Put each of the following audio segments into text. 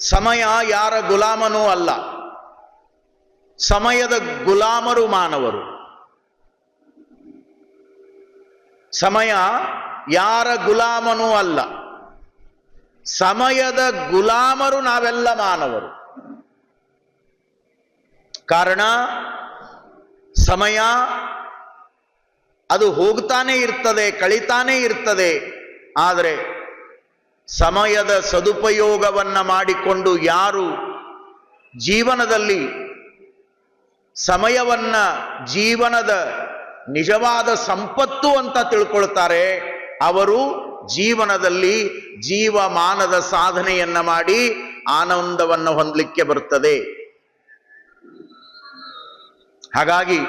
ಸಮಯ ಯಾರ ಗುಲಾಮನೂ ಅಲ್ಲ. ಸಮಯದ ಗುಲಾಮರು ಮಾನವರು. ಸಮಯ ಯಾರ ಗುಲಾಮನೂ ಅಲ್ಲ. ಸಮಯದ ಗುಲಾಮರು ನಾವೆಲ್ಲ ಮಾನವರು. ಕಾರಣ, ಸಮಯ ಅದು ಹೋಗ್ತಾನೆ ಇರ್ತದೆ, ಕಳಿತಾನೆ ಇರ್ತದೆ, ಆದರೆ ಸಮಯದ ಸದುಪಯೋಗವನ್ನ ಮಾಡಿಕೊಂಡು ಯಾರು ಜೀವನದಲ್ಲಿ ಸಮಯವನ್ನ ಜೀವನದ ನಿಜವಾದ ಸಂಪತ್ತು ಅಂತ ತಿಳ್ಕೊಳ್ತಾರೆ, ಅವರು ಜೀವನದಲ್ಲಿ ಜೀವಮಾನದ ಸಾಧನೆಯನ್ನ ಮಾಡಿ ಆನಂದವನ್ನು ಹೊಂದಲಿಕ್ಕೆ ಬರುತ್ತದೆ. ಹಾಗಾಗಿ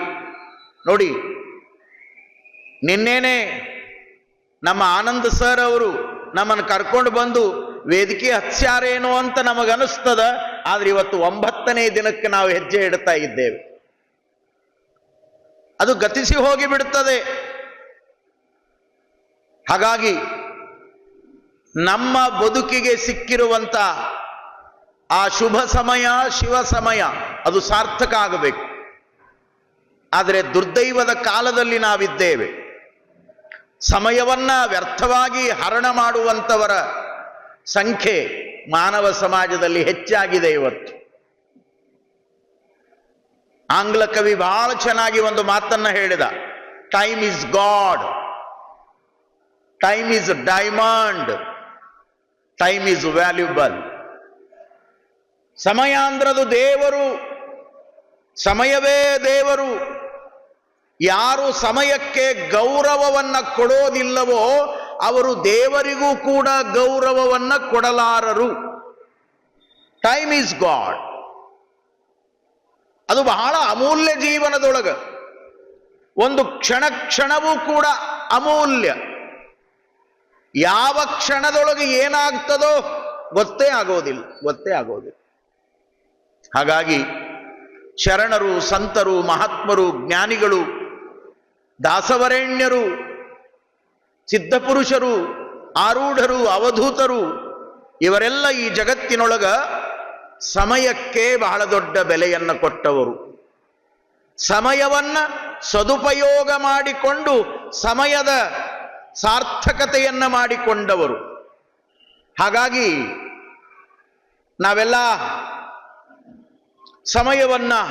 ನೋಡಿ, ನಿನ್ನೇನೆ ನಮ್ಮ ಆನಂದ್ ಸರ್ ಅವರು ನಮ್ಮನ್ನು ಕರ್ಕೊಂಡು ಬಂದು ವೇದಿಕೆ ಹಚ್ಚಾರೇನೋ ಅಂತ ನಮಗನಿಸ್ತದ, ಆದ್ರೆ ಇವತ್ತು ಒಂಬತ್ತನೇ ದಿನಕ್ಕೆ ನಾವು ಹೆಜ್ಜೆ ಇಡ್ತಾ ಇದ್ದೇವೆ. ಅದು ಗತಿಸಿ ಹೋಗಿ ಬಿಡುತ್ತದೆ ಹಾಗಾಗಿ ನಮ್ಮ ಬದುಕಿಗೆ ಸಿಕ್ಕಿರುವಂತ ಆ ಶುಭ ಸಮಯ, ಶಿವ ಸಮಯ, ಅದು ಸಾರ್ಥಕ ಆಗಬೇಕು. ಆದರೆ ದುರ್ದೈವದ ಕಾಲದಲ್ಲಿ ನಾವಿದ್ದೇವೆ. ಸಮಯವನ್ನ ವ್ಯರ್ಥವಾಗಿ ಹರಣ ಮಾಡುವಂಥವರ ಸಂಖ್ಯೆ ಮಾನವ ಸಮಾಜದಲ್ಲಿ ಹೆಚ್ಚಾಗಿದೆ ಇವತ್ತು. ಆಂಗ್ಲ ಕವಿ ಬಹಳ ಚೆನ್ನಾಗಿ ಒಂದು ಮಾತನ್ನ ಹೇಳಿದ time is God time is diamond time is valuable ಸಮಯ ಅಂದ್ರದು ದೇವರು, ಸಮಯವೇ ದೇವರು. ಯಾರು ಸಮಯಕ್ಕೆ ಗೌರವವನ್ನ ಕೊಡೋದಿಲ್ಲವೋ ಅವರು ದೇವರಿಗೂ ಕೂಡ ಗೌರವವನ್ನ ಕೊಡಲಾರರು. ಟೈಮ್ ಈಸ್ ಗಾಡ್ ಅದು ಬಹಳ ಅಮೂಲ್ಯ ಜೀವನದೊಳಗ. ಒಂದು ಕ್ಷಣ ಕ್ಷಣವೂ ಕೂಡ ಅಮೂಲ್ಯ. ಯಾವ ಕ್ಷಣದೊಳಗೆ ಏನಾಗ್ತದೋ ಗೊತ್ತೇ ಆಗೋದಿಲ್ಲ ಗೊತ್ತೇ ಆಗೋದಿಲ್ಲ. ಹಾಗಾಗಿ ಶರಣರು, ಸಂತರು, ಮಹಾತ್ಮರು, ಜ್ಞಾನಿಗಳು ದಾಸವರೇಣ್ಯರು, ಸಿದ್ಧಪುರುಷರು, ಆರೂಢರು, ಅವಧೂತರು, ಇವರೆಲ್ಲ ಈ ಜಗತ್ತಿನೊಳಗ ಸಮಯಕ್ಕೆ ಬಹಳ ದೊಡ್ಡ ಬೆಲೆಯನ್ನು ಕೊಟ್ಟವರು. ಸಮಯವನ್ನ ಸದುಪಯೋಗ ಮಾಡಿಕೊಂಡು ಸಮಯದ ಸಾರ್ಥಕತೆಯನ್ನು ಮಾಡಿಕೊಂಡವರು. ಹಾಗಾಗಿ ನಾವೆಲ್ಲ ಸಮಯವನ್ನು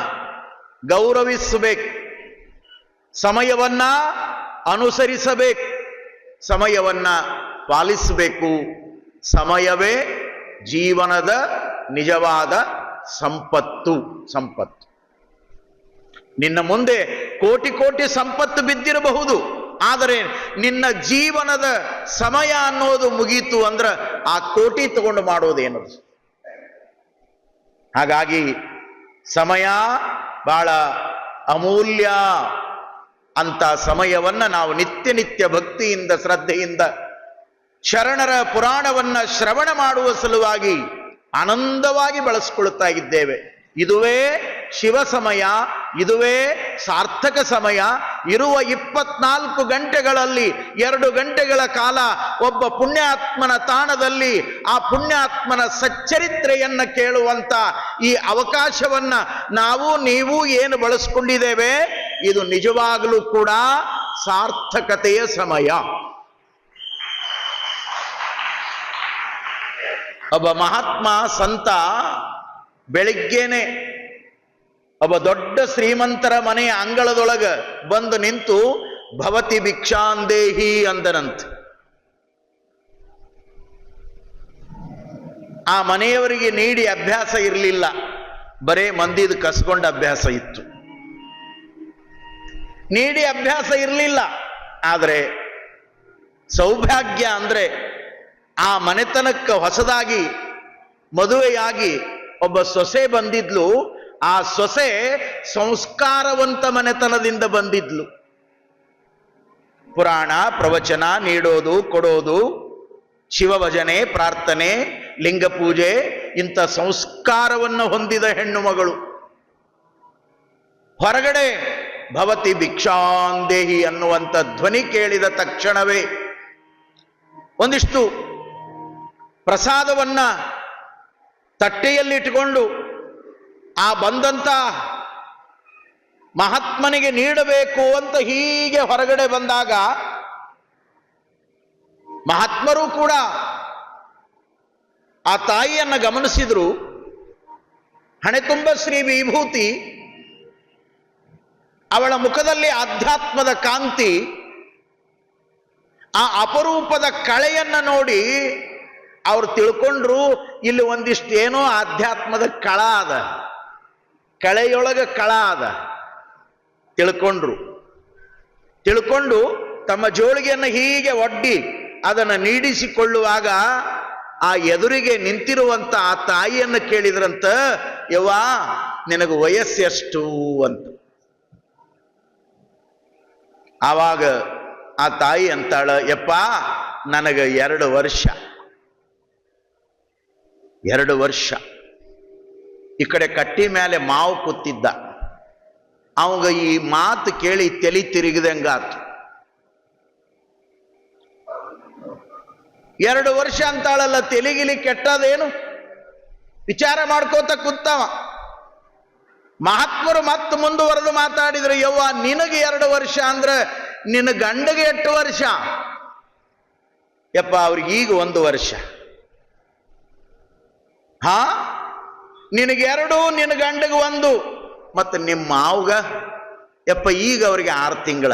ಗೌರವಿಸಬೇಕು. ಸಮಯವನ್ನ ಅನುಸರಿಸಬೇಕು. ಸಮಯವನ್ನ ಪಾಲಿಸಬೇಕು. ಸಮಯವೇ ಜೀವನದ ನಿಜವಾದ ಸಂಪತ್ತು. ಸಂಪತ್ತು. ನಿನ್ನ ಮುಂದೆ ಕೋಟಿ ಕೋಟಿ ಸಂಪತ್ತು ಬಿದ್ದಿರಬಹುದು. ಆದರೆ ನಿನ್ನ ಜೀವನದ ಸಮಯ ಅನ್ನೋದು ಮುಗೀತು ಅಂದ್ರ ಆ ಕೋಟಿ ತಗೊಂಡು ಮಾಡೋದೇನು ಹಾಗಾಗಿ ಸಮಯ ಬಹಳ ಅಮೂಲ್ಯ. ಅಂತ ಸಮಯವನ್ನ ನಾವು ನಿತ್ಯ ನಿತ್ಯ ಭಕ್ತಿಯಿಂದ, ಶ್ರದ್ಧೆಯಿಂದ, ಶರಣರ ಪುರಾಣವನ್ನ ಶ್ರವಣ ಮಾಡುವ ಸಲುವಾಗಿ ಆನಂದವಾಗಿ ಬಳಸ್ಕೊಳ್ತಾ ಇದ್ದೇವೆ. ಇದುವೇ ಶಿವ ಸಮಯ, ಇದುವೇ ಸಾರ್ಥಕ ಸಮಯ. ಇರುವ ಇಪ್ಪತ್ನಾಲ್ಕು ಗಂಟೆಗಳಲ್ಲಿ ಎರಡು ಗಂಟೆಗಳ ಕಾಲ ಒಬ್ಬ ಪುಣ್ಯಾತ್ಮನ ತಾಣದಲ್ಲಿ ಆ ಪುಣ್ಯಾತ್ಮನ ಸಚ್ಚರಿತ್ರೆಯನ್ನ ಕೇಳುವಂತ ಈ ಅವಕಾಶವನ್ನ ನಾವು, ನೀವು ಏನು ಬಳಸ್ಕೊಂಡಿದ್ದೇವೆ? ಇದು ನಿಜವಾಗಲೂ ಕೂಡ ಸಾರ್ಥಕತೆಯ ಸಮಯ. ಒಬ್ಬ ಮಹಾತ್ಮ ಸಂತ ಬೆಳಿಗ್ಗೆನೆ ಒಬ್ಬ ದೊಡ್ಡ ಶ್ರೀಮಂತರ ಮನೆಯ ಅಂಗಳದೊಳಗ ಬಂದು ನಿಂತು, ಭವತಿ ಭಿಕ್ಷಾಂದೇಹಿ ಅಂದನಂತ. ಆ ಮನೆಯವರಿಗೆ ನೀಡಿ ಅಭ್ಯಾಸ ಇರಲಿಲ್ಲ. ಬರೇ ಮಂದಿದ ಕಸ್ಕೊಂಡ ಅಭ್ಯಾಸ ಇತ್ತು. ನೀಡಿ ಅಭ್ಯಾಸ ಇರಲಿಲ್ಲ. ಆದರೆ ಸೌಭಾಗ್ಯ ಅಂದ್ರೆ ಆ ಮನೆತನಕ್ಕೆ ಹೊಸದಾಗಿ ಮದುವೆಯಾಗಿ ಒಬ್ಬ ಸೊಸೆ ಬಂದಿದ್ಲು. ಆ ಸೊಸೆ ಸಂಸ್ಕಾರವಂತ ಮನೆತನದಿಂದ ಬಂದಿದ್ಲು. ಪುರಾಣ, ಪ್ರವಚನ ನೀಡೋದು, ಕೊಡೋದು ಶಿವಭಜನೆ ಪ್ರಾರ್ಥನೆ, ಲಿಂಗ ಪೂಜೆ, ಇಂಥ ಸಂಸ್ಕಾರವನ್ನು ಹೊಂದಿದ ಹೆಣ್ಣು ಮಗಳು. ಹೊರಗಡೆ ಭವತಿ ಭಿಕ್ಷಾಂದೇಹಿ ಅನ್ನುವಂಥ ಧ್ವನಿ ಕೇಳಿದ ತಕ್ಷಣವೇ ಒಂದಿಷ್ಟು ಪ್ರಸಾದವನ್ನ ತಟ್ಟೆಯಲ್ಲಿಟ್ಟುಕೊಂಡು ಆ ಬಂದಂತ ಮಹಾತ್ಮನಿಗೆ ನೀಡಬೇಕು ಅಂತ ಹೀಗೆ ಹೊರಗಡೆ ಬಂದಾಗ ಮಹಾತ್ಮರು ಕೂಡ ಆ ತಾಯಿಯನ್ನು ಗಮನಿಸಿದ್ರು. ಹಣೆ ತುಂಬ ಶ್ರೀ ವಿಭೂತಿ ಅವಳ ಮುಖದಲ್ಲಿ ಆಧ್ಯಾತ್ಮದ ಕಾಂತಿ, ಆ ಅಪರೂಪದ ಕಳೆಯನ್ನ ನೋಡಿ ಅವ್ರು ತಿಳ್ಕೊಂಡ್ರು, ಇಲ್ಲಿ ಒಂದಿಷ್ಟು ಏನೋ ಆಧ್ಯಾತ್ಮದ ಕಳ ಅದ. ಕಳೆಯೊಳಗ ಕಳ ಅದ. ತಿಳ್ಕೊಂಡ್ರು. ತಿಳ್ಕೊಂಡು ತಮ್ಮ ಜೋಳಿಗೆಯನ್ನು ಹೀಗೆ ಒಡ್ಡಿ ಅದನ್ನು ನೀಡಿಸಿಕೊಳ್ಳುವಾಗ ಆ ಎದುರಿಗೆ ನಿಂತಿರುವಂತ ಆ ತಾಯಿಯನ್ನು ಕೇಳಿದ್ರಂತ, ಯವ್ವಾ, ನಿನಗೆ ವಯಸ್ಸೆಷ್ಟು ಅಂತ. ಆವಾಗ ಆ ತಾಯಿ ಅಂತಾಳ, ಯಪ್ಪ, ನನಗೆ ಎರಡು ವರ್ಷ. ಎರಡು ವರ್ಷ. ಈ ಕಡೆ ಕಟ್ಟಿ ಮೇಲೆ ಮಾವು ಕೂತಿದ್ದ. ಅವಾಗ ಈ ಮಾತು ಕೇಳಿ ತಲೆ ತಿರುಗಿದಂಗಾತು. ಎರಡು ವರ್ಷ ಅಂತಾಳಲ್ಲ, ತೆಲಿಗಿಲಿ ಕೆಟ್ಟದೇನು? ವಿಚಾರ ಮಾಡ್ಕೋತ ಕೂತವ. ಮಹಾತ್ಮರು ಮತ್ತೆ ಮುಂದುವರೆದು ಮಾತಾಡಿದ್ರು, ಯವ್ವ, ನಿನಗೆ ಎರಡು ವರ್ಷ ಅಂದ್ರೆ ನಿನ್ನ ಗಂಡಗೆ ಎಷ್ಟು ವರ್ಷ? ಯಪ್ಪ, ಅವ್ರಿಗೆ ಈಗ ಒಂದು ವರ್ಷ. ಹಾ? ನಿನಗೆ ಎರಡು, ನಿನ್ನ ಗಂಡಗೆ ಒಂದು. ಮತ್ತು ನಿಮ್ಮ ಮಾವುಗ? ಯಪ್ಪ, ಈಗ ಅವ್ರಿಗೆ ಆರು ತಿಂಗಳ.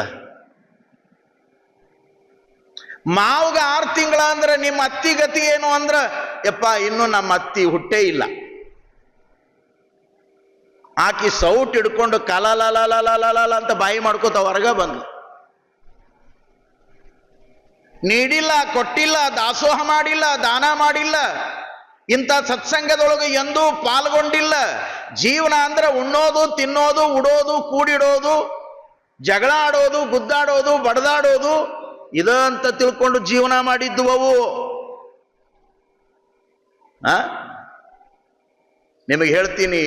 ಮಾವುಗ ಆರು ತಿಂಗಳ ಅಂದ್ರೆ ನಿಮ್ಮ ಅತ್ತಿ ಗತಿ ಏನು ಅಂದ್ರೆ, ಯಪ್ಪ, ಇನ್ನು ನಮ್ಮ ಅತ್ತಿ ಹುಟ್ಟೇ ಇಲ್ಲ. ಆಕಿ ಸೌಟ್ ಹಿಡ್ಕೊಂಡು ಕಲಲಲಲಲಲಲ ಅಂತ ಬಾಯಿ ಮಾಡ್ಕೋತ ಹೊರಗ ಬಂದ್ಲು. ನೀಡಿಲ್ಲ, ಕೊಟ್ಟಿಲ್ಲ, ದಾಸೋಹ ಮಾಡಿಲ್ಲ, ದಾನ ಮಾಡಿಲ್ಲ. ಇಂಥ ಸತ್ಸಂಗದೊಳಗೆ ಎಂದೂ ಪಾಲ್ಗೊಂಡಿಲ್ಲ. ಜೀವನ ಅಂದ್ರೆ ಉಣ್ಣೋದು, ತಿನ್ನೋದು, ಉಡೋದು, ಕೂಡಿಡೋದು, ಜಗಳ ಆಡೋದು, ಗುದ್ದಾಡೋದು, ಬಡದಾಡೋದು, ಇದ ಅಂತ ತಿಳ್ಕೊಂಡು ಜೀವನ ಮಾಡಿದ್ದು ಅವು? ನಿಮಗೆ ಹೇಳ್ತೀನಿ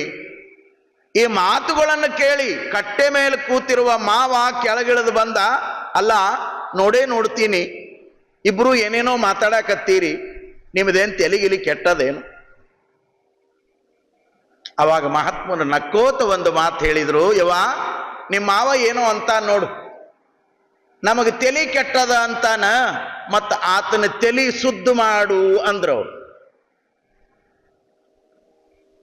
ಈ ಮಾತುಗಳನ್ನು ಕೇಳಿ ಕಟ್ಟೆ ಮೇಲೆ ಕೂತಿರುವ ಮಾವ ಕೆಳಗಿಳಿದು ಬಂದ, ಅಲ್ಲ, ನೋಡೇ ನೋಡ್ತೀನಿ. ಇಬ್ರು ಏನೇನೋ ಮಾತಾಡಕತ್ತೀರಿ. ನಿಮ್ದೇನು ತೆಲಿಗಿಲಿ ಕೆಟ್ಟದೇನು? ಅವಾಗ ಮಹಾತ್ಮರು ನಕ್ಕೋತ ಒಂದು ಮಾತು ಹೇಳಿದ್ರು ಯವ ನಿಮ್ಮ ಮಾವ ಏನೋ ಅಂತ ನೋಡು. ನಮಗೆ ತಲೆ ಕೆಟ್ಟದ ಅಂತಾನ, ಮತ್ತು ಆತನ ತಲೆ ಸುದ್ದು ಮಾಡು ಅಂದ್ರು ಅವ್ರು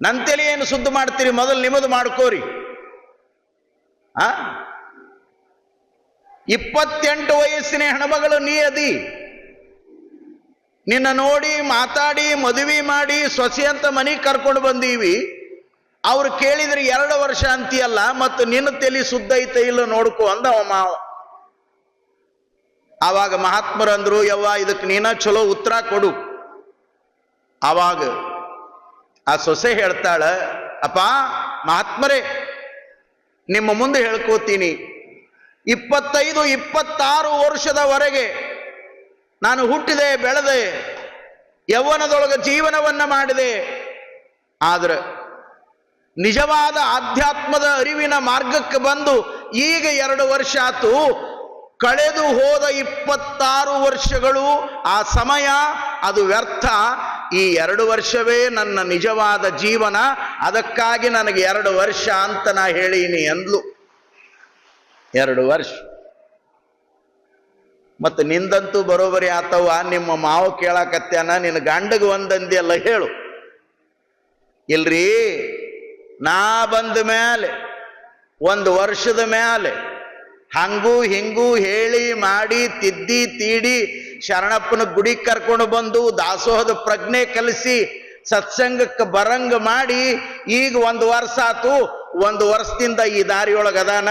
ನನ್ನ ಏನು ಸುದ್ದು ಮಾಡ್ತೀರಿ, ಮೊದಲು ನಿಮ್ಮದು ಮಾಡ್ಕೋರಿ. ಆ? ಇಪ್ಪತ್ತೆಂಟು ವಯಸ್ಸಿನ ಹೆಣ್ಮಗಳು ನೀ ಅದಿ. ನಿನ್ನ ನೋಡಿ, ಮಾತಾಡಿ, ಮದುವೆ ಮಾಡಿ, ಸೊಸೆ ಅಂತ ಮನೆಗೆ ಕರ್ಕೊಂಡು ಬಂದೀವಿ. ಅವ್ರು ಕೇಳಿದ್ರೆ ಎರಡು ವರ್ಷ ಅಂತೀಯಲ್ಲ, ಮತ್ತು ನಿನ್ನ ತಲೆ ಸುದ್ದ ಐತೆ ಇಲ್ಲ ನೋಡ್ಕೊ ಅಂದ ಮಾವ ಆವಾಗ ಮಹಾತ್ಮರು ಅಂದ್ರು, ಯವ್ವ ಇದಕ್ಕೆ ನೀನ ಚಲೋ ಉತ್ತರ ಕೊಡು. ಆವಾಗ ಆ ಸೊಸೆ ಹೇಳ್ತಾಳ, ಅಪ್ಪ, ಮಹಾತ್ಮರೇ, ನಿಮ್ಮ ಮುಂದೆ ಹೇಳ್ಕೋತೀನಿ. ಇಪ್ಪತ್ತೈದು, ಇಪ್ಪತ್ತಾರು ವರ್ಷದವರೆಗೆ ನಾನು ಹುಟ್ಟಿದೆ, ಬೆಳೆದೆ, ಯೌವನದೊಳಗೆ ಜೀವನವನ್ನ ಮಾಡಿದೆ. ಆದ್ರೆ ನಿಜವಾದ ಆಧ್ಯಾತ್ಮದ ಅರಿವಿನ ಮಾರ್ಗಕ್ಕೆ ಬಂದು ಈಗ ಎರಡು ವರ್ಷ ಆತು. ಕಳೆದು ಹೋದ ಇಪ್ಪತ್ತಾರು ವರ್ಷಗಳು, ಆ ಸಮಯ ಅದು ವ್ಯರ್ಥ. ಈ ಎರಡು ವರ್ಷವೇ ನನ್ನ ನಿಜವಾದ ಜೀವನ, ಅದಕ್ಕಾಗಿ ನನಗೆ ಎರಡು ವರ್ಷ ಅಂತ ನಾ ಹೇಳೀನಿ ಅಂದ್ಲು. ಎರಡು ವರ್ಷ. ಮತ್ತು ನಿಂದಂತೂ ಬರೋಬರಿ ಆತವ ನಿಮ್ಮ ಮಾವು ಕೇಳಾಕತ್ಯಾನ, ನಿನ್ನ ಗಂಡಗೆ ಒಂದಂದಿಯಲ್ಲ ಹೇಳು. ಇಲ್ರಿ, ನಾ ಬಂದ ಮೇಲೆ ಒಂದು ವರ್ಷದ ಮೇಲೆ ಹಂಗೂ ಹಿಂಗೂ ಹೇಳಿ, ಮಾಡಿ, ತಿದ್ದಿ, ತೀಡಿ ಶರಣಪ್ಪನ ಗುಡಿ ಕರ್ಕೊಂಡು ಬಂದು ದಾಸೋಹದ ಪ್ರಜ್ಞೆ ಕಲಿಸಿ ಸತ್ಸಂಗಕ್ಕೆ ಬರಂಗ ಮಾಡಿ ಈಗ ಒಂದು ವರ್ಷ ಆತು, ಒಂದು ವರ್ಷದಿಂದ ಈ ದಾರಿಯೊಳಗೆ ಅದಾನ.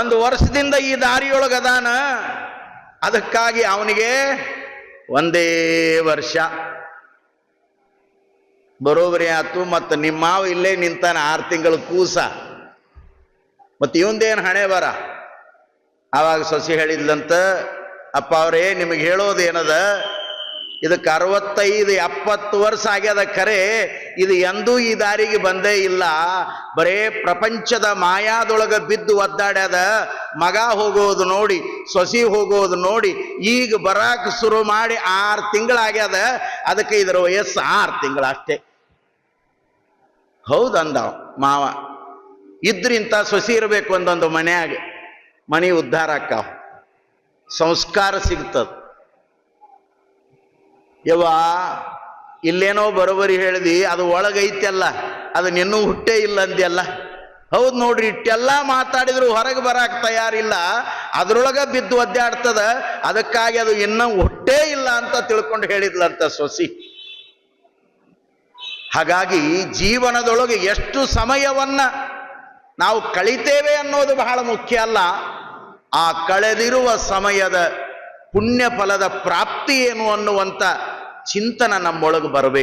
ಒಂದು ವರ್ಷದಿಂದ ಈ ದಾರಿಯೊಳಗೆ ಅದಾನ. ಅದಕ್ಕಾಗಿ ಅವನಿಗೆ ಒಂದೇ ವರ್ಷ. ಬರೋಬರಿ ಆತು, ಮತ್ತು ನಿಮ್ಮ ಮಾವ ಇಲ್ಲೇ ನಿಂತಾನ, ಆರು ತಿಂಗಳ ಕೂಸ. ಮತ್ತು ಇವಂದೇನು ಹಣೆ ಬರ? ಆವಾಗ ಸೊಸಿ ಹೇಳಿದ್ಲಂತ, ಅಪ್ಪ ಅವರೇ, ನಿಮಗೆ ಹೇಳೋದು ಏನದ? ಇದಕ್ಕೆ ಅರವತ್ತೈದು, ಎಪ್ಪತ್ತು ವರ್ಷ ಆಗ್ಯದ ಖರೆ ಇದು ಎಂದೂ ಈ ದಾರಿಗೆ ಬಂದೇ ಇಲ್ಲ. ಬರೇ ಪ್ರಪಂಚದ ಮಾಯಾದೊಳಗೆ ಬಿದ್ದು ಒದ್ದಾಡ್ಯದ. ಮಗ ಹೋಗೋದು ನೋಡಿ, ಸೊಸಿ ಹೋಗೋದು ನೋಡಿ, ಈಗ ಬರಾಕ್ ಶುರು ಮಾಡಿ ಆರು ತಿಂಗಳಾಗ್ಯದ. ಅದಕ್ಕೆ ಇದರ ವಯಸ್ಸು ಆರು ತಿಂಗಳು ಅಷ್ಟೇ ಹೌದಂದವ ಮಾವ. ಇದ್ರಿಂತ ಸೊಸಿ ಇರಬೇಕು ಒಂದೊಂದು ಮನ್ಯಾಗ ಮನೆ ಉದ್ಧಾರ ಆಕ್ಕಾವ ಸಂಸ್ಕಾರ ಸಿಗ್ತದ. ಯವ್ವ, ಇಲ್ಲೇನೋ ಬರೋಬರಿ ಹೇಳಿದಿ, ಅದು ಒಳಗೈತೆಲ್ಲ ಅದು ನಿನ್ನೂ ಹುಟ್ಟೇ ಇಲ್ಲ ಅಂದ್ಯಲ್ಲ ಹೌದು ನೋಡ್ರಿ ಇಟ್ಟೆಲ್ಲ ಮಾತಾಡಿದ್ರು ಹೊರಗೆ ಬರಾಕ್ ತಯಾರಿಲ್ಲ. ಅದ್ರೊಳಗ ಬಿದ್ದು ಒದ್ದಾಡ್ತದ. ಅದಕ್ಕಾಗಿ ಅದು ಇನ್ನೂ ಹುಟ್ಟೇ ಇಲ್ಲ ಅಂತ ತಿಳ್ಕೊಂಡು ಹೇಳಿದ್ಲಂತ ಸೊಸಿ. ಹಾಗಾಗಿ ಜೀವನದೊಳಗೆ ಎಷ್ಟು ಸಮಯವನ್ನ ನಾವು ಕಳಿತೇವೆ ಅನ್ನೋದು ಬಹಳ ಮುಖ್ಯ ಅಲ್ಲ. ಆ ಕಳೆದಿರುವ ಸಮಯದ ಪುಣ್ಯ ಫಲದ ಪ್ರಾಪ್ತಿ ಏನು ಅನ್ನುವಂಥ ಚಿಂತನೆ ನಮ್ಮೊಳಗೆ ಬರಬೇಕು.